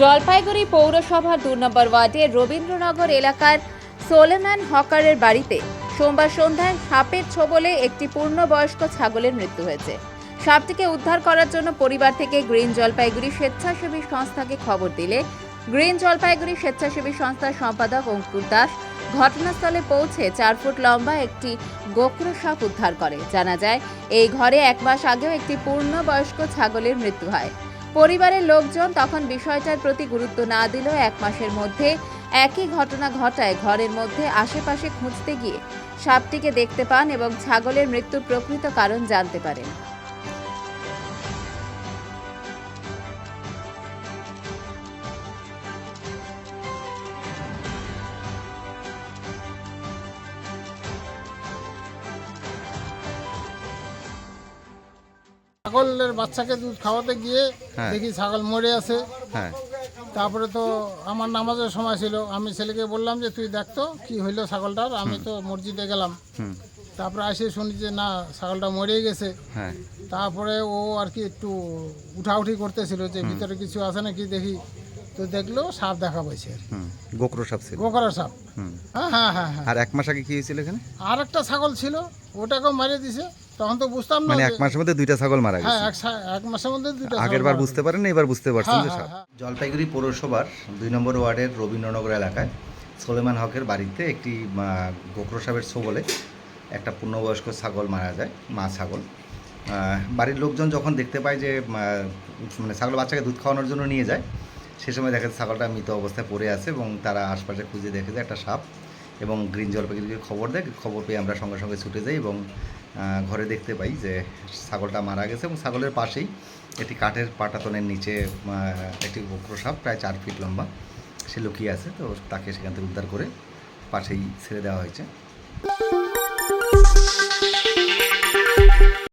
জলপাইগুড়ি পৌরসভার দু নম্বর ওয়ার্ডের রবীন্দ্রনগর এলাকার সোলেমান হকারের বাড়িতে সোমবার সন্ধ্যায় সাপের ছোবলে একটি পূর্ণবয়স্ক ছাগলের মৃত্যু হয়েছে। সাপটিকে উদ্ধার করার জন্য পরিবার থেকে গ্রিন জলপাইগুড়ি স্বেচ্ছাসেবী সংস্থাকে খবর দিলে গ্রিন জলপাইগুড়ি স্বেচ্ছাসেবী সংস্থার সম্পাদক অঙ্কুর দাস ঘটনাস্থলে পৌঁছে চার ফুট লম্বা একটি গোখরো সাপ উদ্ধার করে। জানা যায়, এই ঘরে এক মাস আগেও একটি পূর্ণবয়স্ক ছাগলের মৃত্যু হয়। পরিবারের লোকজন তখন বিষয়টার প্রতি গুরুত্ব না দিলেও এক মাসের মধ্যে একই ঘটনা ঘটায় ঘরের মধ্যে আশেপাশে খুঁজতে গিয়ে সাপটিকে দেখতে পান এবং ছাগলের মৃত্যুর প্রকৃত কারণ জানতে পারেন। ছাগলের বাচ্চাকে দুধ খাওয়াতে গিয়ে হ্যাঁ। দেখি ছাগল মরে আছে। হ্যাঁ। তারপরে তো আমার নামাজের সময় ছিল। আমি ছেলেকে বললাম যে তুই দেখতো কি হইল ছাগলটার? আমি তো মসজিদে গেলাম। তারপরে আসে শুনি যে না ছাগলটা মরে গেছে। হ্যাঁ। তারপরে ও আর কি একটু উঠাউঠি করতেছিল যে ভিতরে কিছু আছে নাকি দেখি? তো দেখল সাপ দেখা পাইছে আর। গোকরো সাপ ছিল। গোকরা সাপ। হ্যাঁ হ্যাঁ হ্যাঁ হ্যাঁ। আর এক মাস আগে কি হয়েছিল এখানে? আর একটা ছাগল ছিল ওটাকেও মারিয়ে দিছে। তখন তো বুঝতাম না মানে এক মাসের মধ্যে দুইটা ছাগল মারা হ্যাঁ গেছে। এক মাসের মধ্যে দুটো আগের বার বুঝতে পারেন এবার বুঝতে পারছেন হ্যাঁ যে হ্যাঁ জলপাইগুড়ি পৌরসভার দুই নম্বর ওয়ার্ডের রবীন্দ্রনগর এলাকায় সোলেমান হকের বাড়িতে একটি গোকরো সাহেবের ছোবলে একটা পূর্ণবয়স্ক ছাগল মারা যায় মা ছাগল। বাড়ির লোকজন যখন দেখতে পায় যে মানে ছাগল বাচ্চাকে দুধ খাওয়ানোর জন্য নিয়ে যায় সে সময় দেখা যায় ছাগলটা মৃত অবস্থায় পড়ে আছে এবং তারা আশপাশে খুঁজে দেখে যায় একটা সাপ এবং গ্রিন জলপাইগুড়িকে খবর দেয় খবর পেয়ে আমরা সঙ্গে সঙ্গে ছুটে যাই এবং ঘরে দেখতে পাই যে ছাগলটা মারা গেছে এবং ছাগলের পাশেই একটি কাঠের পাটাতনের নিচে একটি প্রসাব প্রায় চার ফিট লম্বা, সে লুকিয়ে আছে। তো তাকে সেখান থেকে উদ্ধার করে পাশেই ছেড়ে দেওয়া হয়েছে।